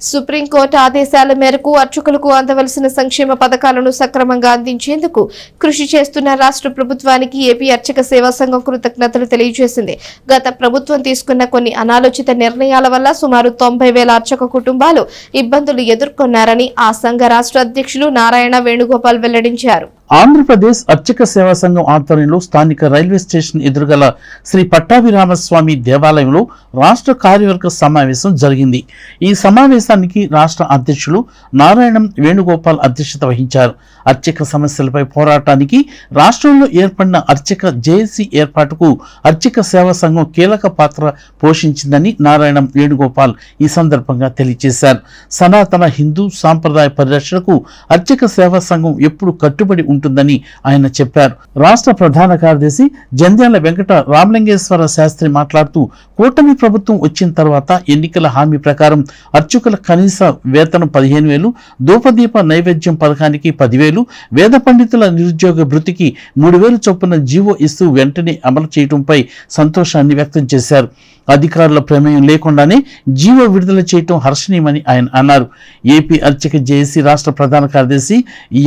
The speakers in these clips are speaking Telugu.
సుప్రీంకోర్టు ఆదేశాల మేరకు అర్చకులకు అందవలసిన సంక్షేమ పథకాలను సక్రమంగా అందించేందుకు కృషి చేస్తున్న రాష్ట్ర ప్రభుత్వానికి ఏపీ అర్చక సేవా సంఘం కృతజ్ఞతలు తెలియజేసింది. గత ప్రభుత్వం తీసుకున్న కొన్ని అనాలోచిత నిర్ణయాల వల్ల సుమారు తొంభై వేల అర్చక కుటుంబాలు ఇబ్బందులు ఎదుర్కొన్నారని ఆ సంఘ రాష్ట్ర అధ్యక్షులు నారాయణ వేణుగోపాల్ వెల్లడించారు. ఆంధ్రప్రదేశ్ అర్చక సేవా సంఘం ఆధ్వర్యంలో స్థానిక రైల్వే స్టేషన్ ఎదురుగల శ్రీ పట్టాభిరామస్వామి దేవాలయంలో రాష్ట్ర కార్యవర్గ సమావేశం జరిగింది. ఈ సమావేశానికి రాష్ట్ర అధ్యక్షులు నారాయణం వేణుగోపాల్ అధ్యక్షత వహించారు. అర్చక సమస్యలపై పోరాటానికి రాష్ట్రంలో ఏర్పడిన అర్చక జేఏసీ ఏర్పాటుకు అర్చక సేవా సంఘం కీలక పాత్ర పోషించిందని నారాయణం వేణుగోపాల్ ఈ సందర్భంగా తెలియజేశారు. సనాతన హిందూ సాంప్రదాయ పరిరక్షణకు అర్చక సేవా సంఘం ఎప్పుడు కట్టుబడి ఉంటుందని ఆయన చెప్పారు. రాష్ట్ర ప్రధాన కార్యదర్శి జంధ్యాల వెంకట రామలింగేశ్వర శాస్త్రి మాట్లాడుతూ కూటమి ప్రభుత్వం వచ్చిన తర్వాత ఎన్నికల హామీ ప్రకారం అర్చకుల కనీస వేతనం పదిహేను వేలు ధూపదీప నైవేద్యం పథకానికి పదివేలు వేద పండితుల నిరుద్యోగ భృతికి మూడు వేలు చొప్పున జీవో ఇస్తూ వెంటనే అమలు చేయడంపై సంతోషాన్ని వ్యక్తం చేశారు. అధికారుల ప్రమేయం లేకుండానే జీవో విడుదల చేయటం హర్షణీయమని ఆయన అన్నారు. ఏపీ అర్చక జేఏసీ రాష్ట్ర ప్రధాన కార్యదర్శి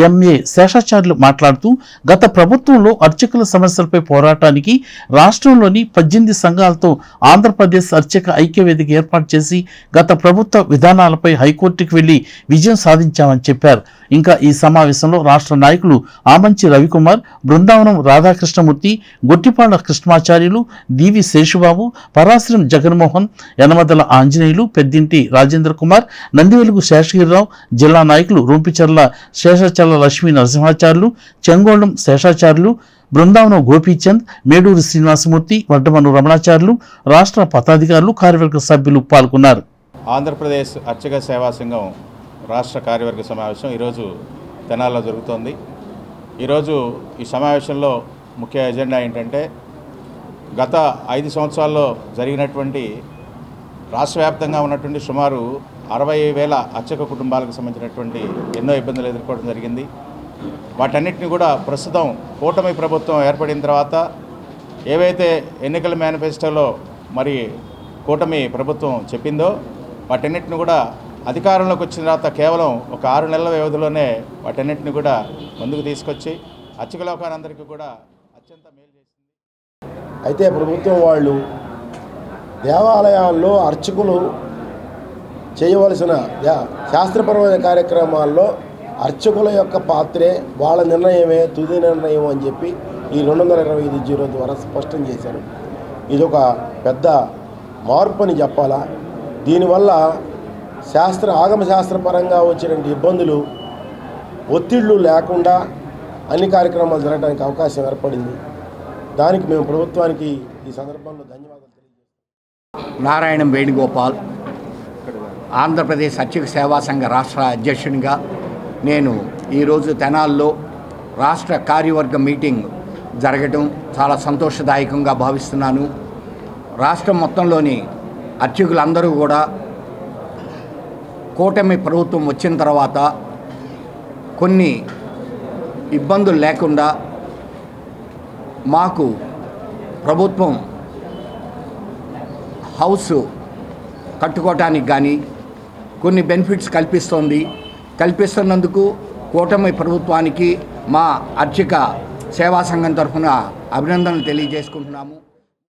ఎంఏ శేషాచార్యులు మాట్లాడుతూ గత ప్రభుత్వంలో అర్చకుల సమస్యలపై పోరాటానికి రాష్ట్రంలోని పద్దెనిమిది సంఘాలతో ఆంధ్రప్రదేశ్ అర్చక ఐక్యవేదిక ఏర్పాటు చేసి గత ప్రభుత్వ విధానాలపై హైకోర్టుకు వెళ్ళి విజయం సాధించామని చెప్పారు. ఇంకా ఈ సమావేశంలో రాష్ట్ర నాయకులు ఆమంచి రవికుమార్ బృందావనం రాధాకృష్ణమూర్తి గొట్టిపాళ్ళ కృష్ణమాచార్యులు డివి శేషుబాబు పరాశ్రం జగన్మోహన్ యనమదల ఆంజనేయులు పెద్దింటి రాజేంద్ర కుమార్ నందివెలుగు శేషగిరిరావు జిల్లా నాయకులు రూంపిచర్ల శేషాచర్ల లక్ష్మీ నరసింహాచార్యులు చెంగోళం శేషాచార్యులు బృందావనం గోపీచంద్ మేడూరు శ్రీనివాసమూర్తి వడ్డమను రమణాచార్యులు రాష్ట్ర పదాధికారులు కార్యవర్గ సభ్యులు పాల్గొన్నారు. ఆంధ్రప్రదేశ్ అర్చక సేవా సంఘం రాష్ట్ర కార్యవర్గ సమావేశం ఈరోజు తెనాల్లో జరుగుతోంది. ఈరోజు ఈ సమావేశంలో ముఖ్య ఎజెండా ఏంటంటే గత ఐదు సంవత్సరాల్లో జరిగినటువంటి రాష్ట్ర వ్యాప్తంగా ఉన్నటువంటి సుమారు అరవై వేల అర్చక కుటుంబాలకు సంబంధించినటువంటి ఎన్నో ఇబ్బందులు ఎదుర్కోవడం జరిగింది. వాటన్నిటిని కూడా ప్రస్తుతం కూటమి ప్రభుత్వం ఏర్పడిన తర్వాత ఏవైతే ఎన్నికల మేనిఫెస్టోలో మరి కూటమి ప్రభుత్వం చెప్పిందో వాటన్నిటిని కూడా అధికారంలోకి వచ్చిన తర్వాత కేవలం ఒక ఆరు నెలల వ్యవధిలోనే వాటన్నిటిని కూడా ముందుకు తీసుకొచ్చి అచ్చకలోకానందరికీ కూడా అత్యంత మేలు చేసింది. అయితే ప్రభుత్వం వాళ్ళు దేవాలయాల్లో అర్చకులు చేయవలసిన శాస్త్రపరమైన కార్యక్రమాల్లో అర్చకుల యొక్క పాత్రే వాళ్ళ నిర్ణయమే తుది నిర్ణయం అని చెప్పి ఈ రెండు వందల ఇరవై ఐదు జీరో ద్వారా స్పష్టం చేశారు. ఇది ఒక పెద్ద మార్పు అని చెప్పాలా? దీనివల్ల శాస్త్ర ఆగమ శాస్త్రపరంగా వచ్చినటువంటి ఇబ్బందులు ఒత్తిళ్ళు లేకుండా అన్ని కార్యక్రమాలు జరగడానికి అవకాశం ఏర్పడింది. దానికి మేము ప్రభుత్వానికి ఈ సందర్భంలో ధన్యవాదాలు తెలియజేస్తాం నారాయణం వేణుగోపాల్ ఆంధ్రప్రదేశ్ అర్చక సేవా సంఘ రాష్ట్ర అధ్యక్షునిగా నేను ఈరోజు తెనాల్లో రాష్ట్ర కార్యవర్గ మీటింగ్ జరగటం చాలా సంతోషదాయకంగా భావిస్తున్నాను. రాష్ట్రం మొత్తంలోని అర్చకులందరూ కూడా కూటమి ప్రభుత్వం వచ్చిన తర్వాత కొన్ని ఇబ్బందులు లేకుండా మాకు ప్రభుత్వం హౌస్ కట్టుకోవటానికి కానీ కొన్ని బెనిఫిట్స్ కల్పిస్తోంది. కల్పిస్తున్నందుకు కూటమి ప్రభుత్వానికి మా అర్చక సేవా సంఘం తరఫున అభినందనలు తెలియజేసుకుంటున్నాము.